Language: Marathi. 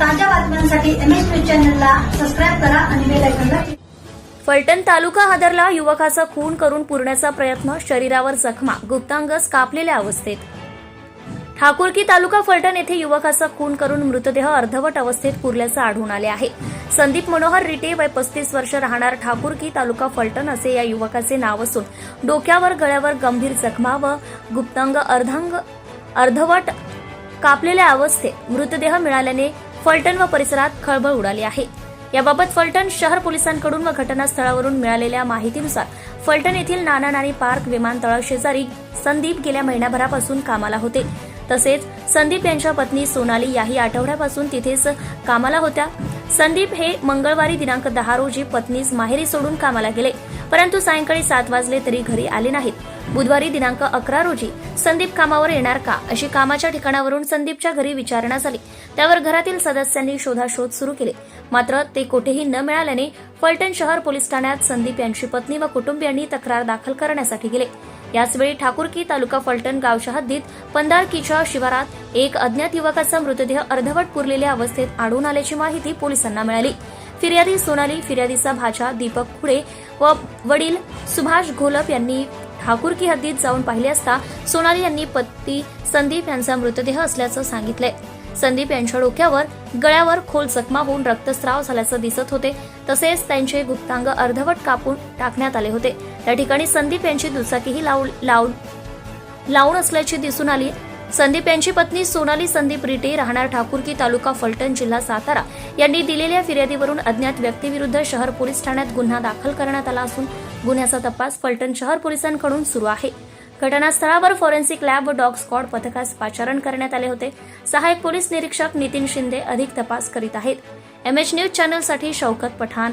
ताज्या बातम्यांसाठी एम एस न्यूज चॅनलला सबस्क्राईब करा आणि बेल आयकॉनला फलटण तालुका हादरला युवकाचा खून करून पुरण्याचा प्रयत्न शरीरावर जखमा गुप्तांगस कापलेल्या अवस्थेत. ठाकुरकी तालुका फलटण येथे युवकाचा खून करून मृतदेह अर्धवट अवस्थेत पुरल्याचं आढळून आले आहे. संदीप मनोहर रिटे वय पस्तीस वर्ष राहणार ठाकुरकी तालुका फलटण असे या युवकाचे नाव असून डोक्यावर गळ्यावर गंभीर जखमा व गुप्तांग अर्धांग अर्धवट कापलेल्या अवस्थेत मृतदेह मिळाल्याने फलटण व परिसरात खळबळ उडाली आहे. याबाबत फलटण शहर पोलिसांकडून व घटनास्थळावरून मिळालेल्या माहितीनुसार फलटण येथील नाना नानी पार्क विमानतळा शेजारी संदीप गेल्या महिनाभरापासून कामाला होते. तसेच संदीप यांच्या पत्नी सोनाली याही आठवड्यापासून तिथेच कामाला होत्या. संदीप हे मंगळवारी दिनांक दहा रोजी पत्नीस माहेरी सोडून कामाला गेले. परंतु सायंकाळी सात वाजले तरी घरी आले नाहीत. बुधवारी दिनांक अकरा रोजी संदीप कामावर येणार का अशी कामाच्या ठिकाणावरून संदीपच्या घरी विचारणा झाली. त्यावर घरातील सदस्यांनी शोधाशोध सुरू केले. मात्र ते कुठेही न मिळाल्याने फलटण शहर पोलीस ठाण्यात संदीप यांची पत्नी व कुटुंबियांनी तक्रार दाखल करण्यासाठी गेले. याचवेळी ठाकुरकी तालुका फलटण गावच्या हद्दीत पंधारकीच्या शिवारात एक अज्ञात युवकाचा मृतदेह अर्धवट पुरलेल्या अवस्थेत आढळून आल्याची माहिती पोलिसांना मिळाली. फिर्यादी सोनाली फिर्यादीचा भाचा दीपक खुडे व वडील सुभाष घोलप यांनी ठाकुरकी हद्दीत जाऊन पाहिले असता सोनाली यांनी पती संदीप यांचा मृतदेह असल्याचं सांगितलंय. संदीप यांच्या डोक्यावर गळ्यावर खोल जखमा होऊन रक्तस्राव झाल्याचं दिसत होते. तसेच त्यांचे गुप्तांग अर्धवट कापून टाकण्यात आले होते. त्या ठिकाणी संदीप यांची दुचाकीही लाव लावून लावून असल्याची दिसून आली. संदीप यांची पत्नी सोनाली संदीप रिटे राहणार ठाकुरकी तालुका फलटण जिल्हा सातारा यांनी दिलेल्या फिर्यादीवरून अज्ञात व्यक्तीविरुद्ध शहर पोलीस ठाण्यात गुन्हा दाखल करण्यात आला असून गुन्ह्याचा तपास फलटण शहर पोलिसांकडून सुरू आहे. घटनास्थळावर फॉरेन्सिक लॅब व डॉग स्क्वॉड पथकास पाचारण करण्यात आले होते. सहायक पोलीस निरीक्षक नितीन शिंदे अधिक तपास करीत आहेत. M H news चॅनलसाठी Shaukat Pathan.